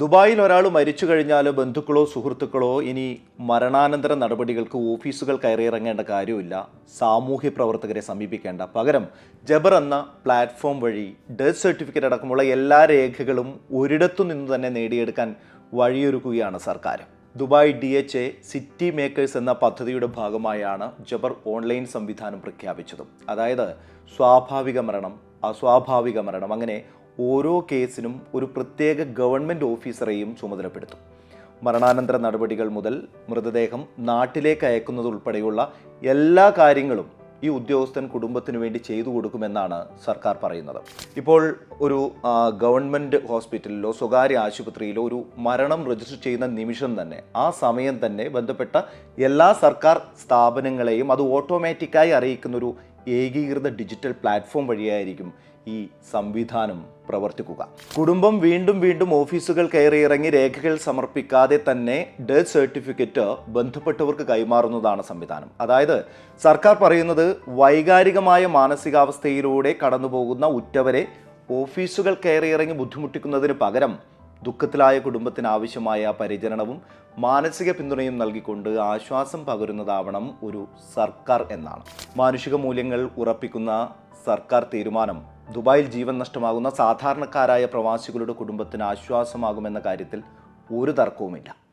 ദുബായിൽ ഒരാൾ മരിച്ചു കഴിഞ്ഞാൽ ബന്ധുക്കളോ സുഹൃത്തുക്കളോ ഇനി മരണാനന്തര നടപടികൾക്ക് ഓഫീസുകൾ കയറിയിറങ്ങേണ്ട കാര്യമില്ല സാമൂഹ്യ പ്രവർത്തകരെ സമീപിക്കേണ്ട. പകരം ജബർ എന്ന പ്ലാറ്റ്ഫോം വഴി ഡെത്ത് സർട്ടിഫിക്കറ്റ് അടക്കമുള്ള എല്ലാ രേഖകളും ഒരിടത്തു നിന്ന് തന്നെ നേടിയെടുക്കാൻ വഴിയൊരുക്കുകയാണ് സർക്കാർ. Dubai D H A city makers എന്ന പദ്ധതിയുടെ ഭാഗമായാണ് ജബർ ഓൺലൈൻ സംവിധാനം പ്രഖ്യാപിച്ചത്. അതായത് സ്വാഭാവിക മരണം അസ്വാഭാവിക മരണം അങ്ങനെ ഓരോ കേസിനും ഒരു പ്രത്യേക ഗവൺമെന്റ് ഓഫീസറെയും ചുമതലപ്പെടുത്തും. മരണാനന്തര നടപടികൾ മുതൽ മൃതദേഹം നാട്ടിലേക്ക് അയക്കുന്നതുൾപ്പെടെയുള്ള എല്ലാ കാര്യങ്ങളും ഈ ഉദ്യോഗസ്ഥൻ കുടുംബത്തിന് വേണ്ടി ചെയ്തു കൊടുക്കുമെന്നാണ് സർക്കാർ പറയുന്നത്. ഇപ്പോൾ ഒരു ഗവൺമെന്റ് ഹോസ്പിറ്റലിലോ സ്വകാര്യ ആശുപത്രിയിലോ ഒരു മരണം രജിസ്റ്റർ ചെയ്യുന്ന നിമിഷം തന്നെ ആ സമയം തന്നെ ബന്ധപ്പെട്ട എല്ലാ സർക്കാർ സ്ഥാപനങ്ങളെയും അത് ഓട്ടോമാറ്റിക്കായി അറിയിക്കുന്ന ഒരു ഏകീകൃത ഡിജിറ്റൽ പ്ലാറ്റ്ഫോം വഴിയായിരിക്കും ഈ സംവിധാനം പ്രവർത്തിക്കുക. കുടുംബം വീണ്ടും വീണ്ടും ഓഫീസുകൾ കയറിയിറങ്ങി രേഖകൾ സമർപ്പിക്കാതെ തന്നെ ഡെത്ത് സർട്ടിഫിക്കറ്റ് ബന്ധപ്പെട്ടവർക്ക് കൈമാറുന്നതാണ് സംവിധാനം. അതായത് സർക്കാർ പറയുന്നത് വൈകാരികമായ മാനസികാവസ്ഥയിലൂടെ കടന്നുപോകുന്ന ഉറ്റവരെ ഓഫീസുകൾ കയറിയിറങ്ങി ബുദ്ധിമുട്ടിക്കുന്നതിന് പകരം ദുഃഖത്തിലായ കുടുംബത്തിന് ആവശ്യമായ പരിചരണവും മാനസിക പിന്തുണയും നൽകിക്കൊണ്ട് ആശ്വാസം പകരുന്നതാവണം ഒരു സർക്കാർ എന്നാണ്. മാനുഷിക മൂല്യങ്ങൾ ഉറപ്പിക്കുന്ന സർക്കാർ തീരുമാനം ദുബായിൽ ജീവൻ നഷ്ടമാകുന്ന സാധാരണക്കാരായ പ്രവാസികളുടെ കുടുംബത്തിന് ആശ്വാസമാകുമെന്ന കാര്യത്തിൽ ഒരു തർക്കവുമില്ല.